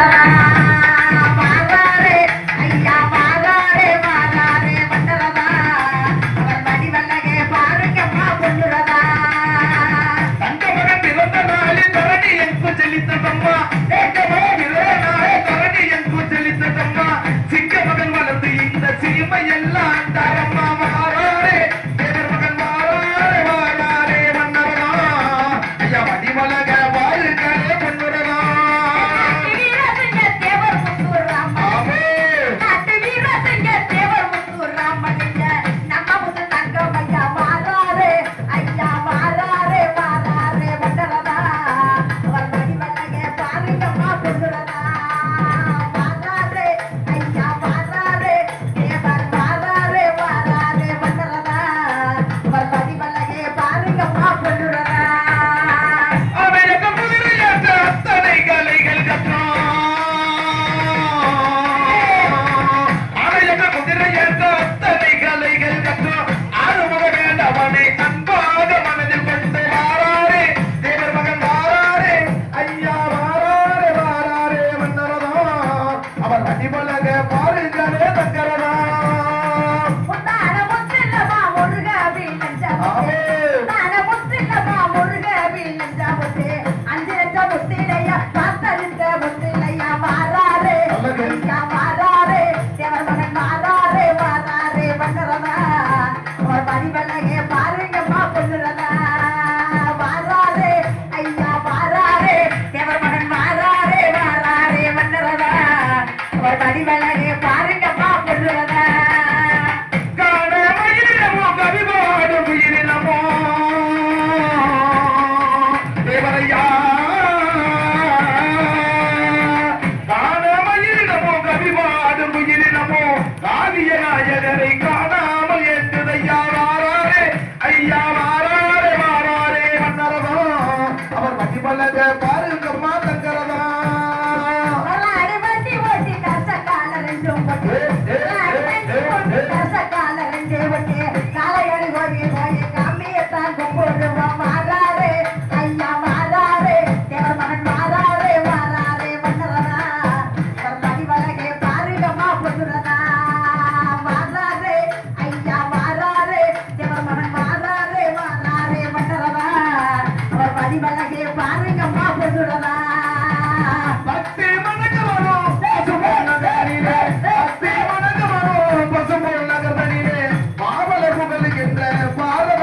Thank you. அவன் அடிமலக பாருங்களே தங்கரனா. பாரு கனிவளரே பாருங்கப்பா பொருளத காவிய நாயகரை காணாமல் என்றதையா வாராரே ஐயா